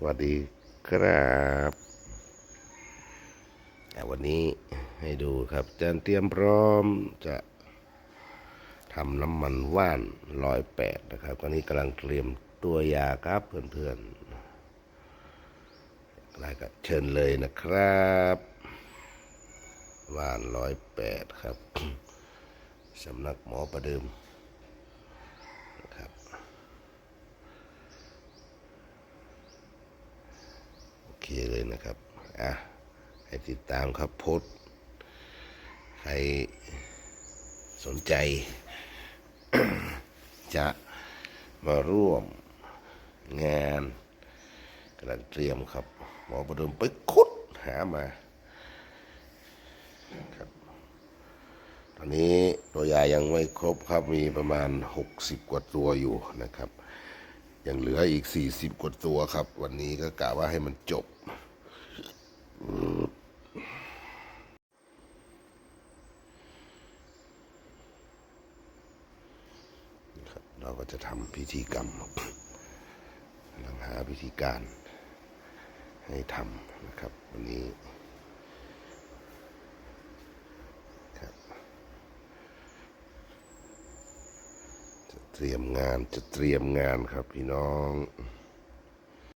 สวัสดีครับอ่วันนี้ให้ดูครับจานเตรียมพร้อมจะทำน้ำมันว่านลอยแปดนะครับตอนนี้กำลังเตรียมตัวยาครับเพื่อนๆอะไรก็เชิญเลยนะครับว่านร้อยแปดครับสำนักหมอประเดิมนะครับ โอ เคเลยนะครับ อะ ให้ติดตามครับโพสใครสนใจ จะมาร่วมงานกำลังเตรียมครับหมอประดมไปคุดหามาครับตอนนี้ตัวยายังไม่ครบครับมีประมาณ 60 กว่าตัวอยู่นะครับ ยังเหลืออีก 40 กว่าตัวครับ วันนี้ก็กะว่าให้มันจบ เราก็จะทำพิธีกรรมกำลังหาพิธีการให้ทำนะครับ วันนี้ครับจะเตรียมงานจะเตรียมงานครับพี่น้อง